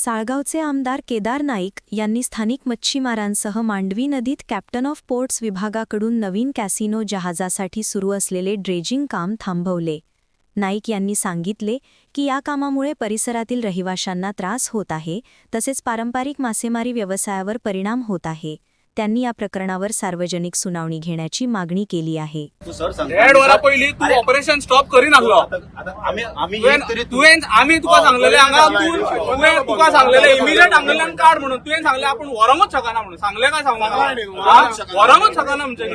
साळगावचे आमदार केदार नाईक यांनी स्थानिक मच्छीमारांसह मांडवी नदीत कॅप्टन ऑफ पोर्ट्स विभागाकडून नवीन कॅसिनो जहाजासाठी सुरू असलेले ड्रेजिंग काम थांबवले. नाईक यांनी सांगितले की या कामामुळे परिसरातील रहिवाशांना त्रास होत आहे तसेच पारंपरिक मासेमारी व्यवसायावर परिणाम होत आहे. त्यांनी या प्रकरणावर सार्वजनिक सुनावणी घेण्याची मागणी केली आहे. तू सर सांग. देड वरा पयलीं तू ऑपरेशन स्टॉप आम्ही आमी तुका सांगलेले हांगा तुवें तुका सांगलेले इमिजिएट सांगलेल्यान काड म्हणून. तुवें सांगले आपूण व्हरोंकूच शकना म्हणून. सांगले काय सांगना शकना म्हणजे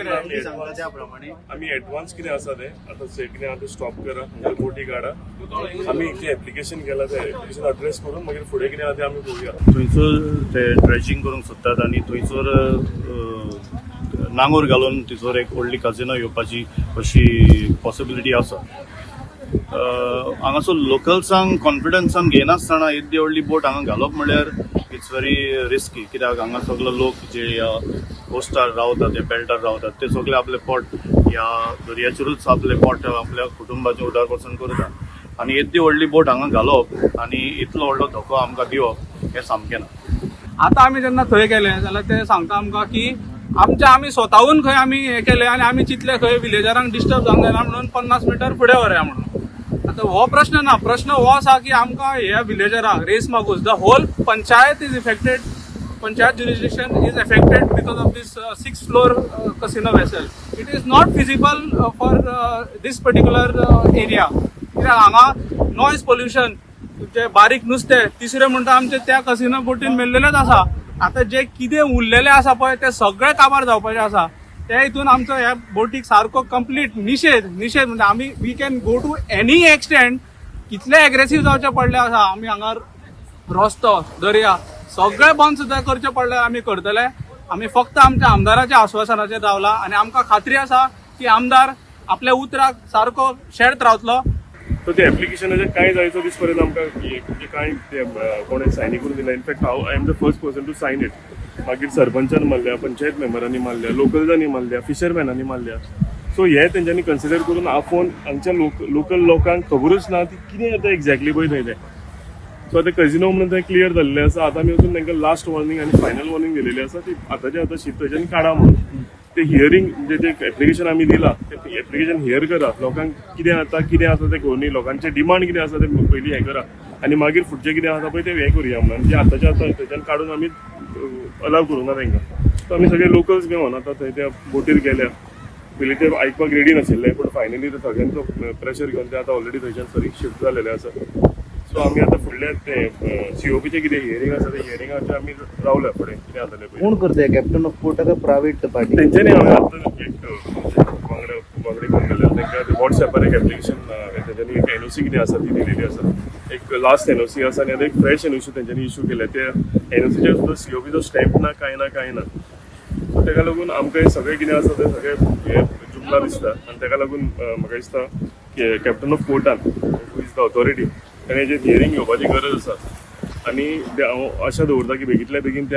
कितें आसा तें आतां से कितें आहा तें स्टॉप करा हांगा बोटी काडा आमी जें एप्लिकेशन केलां तें एप्लिकेशन अड्रेस करून मागीर फुडें कितें तें आमी पळोवया थंयसर ते ड्रेजिंग करूंक सोदतात आनी थंयसर नांगोर घालून थंयसर एक व्हडली काजिनो येवपाची अशी पॉसिबिलिटी आसा हांगासर लोकल्सांक कॉन्फिडन्सान घेयनासतना येदी व्हडली बोट हांगा घालप म्हळ्यार इट्स व्हेरी रिस्की कित्याक हांगा सगलो लोक जे कोस्टार रावतात ते बेल्टार रावतात ते सगळे आपले पोट ह्या दर्याचेरूच आपले पोट आपल्या कुटुंबाचें उदारपासून करतात. आनी येदी व्हडली बोट हांगा घालप आनी इतलो व्हडलो धोको आमकां दिवप हें सामकें ना. आतां आमी जेन्ना थंय गेले जाल्यार ते सांगता आमकां की आमचे आमी स्वतःहून खंय आमी हें केले आनी आमी चिंतले खंय विलेजरांक डिस्टर्ब जावंक जायना म्हणून पन्नास मिटर फुडें व्हरया म्हणून. आतां हो प्रश्न ना प्रश्न हो आसा की आमकां ह्या विलेजराक रेस Magos the whole panchayat is affected panchayat jurisdiction is affected because of this six floor casino vessel it is not feasible for this particular area कित्याक हांगा नॉयज पोल्युशन जे बारीक नुस्तें तिसरें म्हणटा आमचे त्या कसिनो बोटीन मेल्लेलेच आसा आतां जे कितें उरलेलें आसा पळय ते सगळे काबार जावपाचें आसा त्या हितून आमचो ह्या बोटीक सारको कंप्लीट निशेध निशेध म्हणजे आमी we can go to any extent कितले एग्रेसीव जावचे पडले आसा आमी हांगा रस्तो दर्या सगळे बंद सुद्दां करचे पडले आमी करतले. आमी फक्त आमच्या आमदाराच्या आश्वासनाचेर रावला आनी आमकां खात्री आसा की आमदार आपल्या उतराक सारको शेळत रावतलो. सो ते एप्लिकेशनाचें कांय जायचो दीस पर्यंत आमकां म्हणजे कांय ते, कोणें सायनी करून दिला? इनफॅक्ट हांव I am the first person to sign it मागीर सरपंचान मारल्या पंचायत मेंबरांनी मारल्या लोकल्सांनी मारल्या फिशरमॅनांनी मारल्या. सो हे तेंच्यांनी कन्सिडर करून आफोन हांगच्या लोक लोकल लोकांक खबरूच ना ती कितें आतां एक्झॅक्टली पळय थंय तें. सो आतां कझिनो म्हणून थंय क्लियर जाल्लें आसा. आतां आमी वचून तांकां लास्ट वॉर्निंग आनी फायनल वॉर्निंग दिलेली आसा ती आतांच्या आतां शीत थंयच्यान काडा म्हणून. ते हियरींग जे ते एप्लिकेशन आमी दिलां ते एप्लिकेशन हियर करा. लोकांक कितें जाता कितें आसा तें घेवन लोकांचे डिमांड कितें आसा तें पयलीं हें करा. आनी मागीर फुडचें कितें आसा पळय तें हें करुया म्हणून. म्हणजे जे आतांच्या आतां थंयच्यान काडून आमी अलाव करूंक ना तांकां सो आमी सगळे लोकल्स घेवन आतां थंय त्या बोटीर गेल्या. पयलीं ते आयकपाक रेडी नाशिल्ले पूण फायनली ते सगळ्यांचो प्रेशर घेवन ते आतां ऑलरेडी थंयच्यान सरी शिफ्ट जालेले आसा सो आमी आतां फुडले ते सीओपीचे कितें हियरींग आसा ते हियरिंगाचे आमी रावल्या फुडें कितें जातलें पळय कोण करते कॅप्टन ऑफ पोर्ट काय प्रायव्हेट पार्टी तेंच्यांनी हांवें आतां एक वांगडा वांगडी फोन केले तांकां वॉट्सॅपार एक एप्लिकेशन तेंच्यांनी एक एनओसी कितें आसा ती दिलेली आसा एक लास्ट एनओसी आसा आनी आतां एक फ्रेश एनओसी तेंच्यांनी इशू केल्या. त्या एनओसीचेर सुद्दां सीओपीचो स्टॅम्प ना कांय ना कांय ना सो ताका लागून आमकां हे सगळें कितें आसा तें सगळें हे जुमला दिसता आनी ताका लागून म्हाका दिसता कॅप्टन ऑफ कोर्टान हू इज द ऑथॉरिटी ताणें हेजेर हियरींग घेवपाची गरज आसा आनी ते हांव आशा दवरता की बेगींतल्या बेगीन ते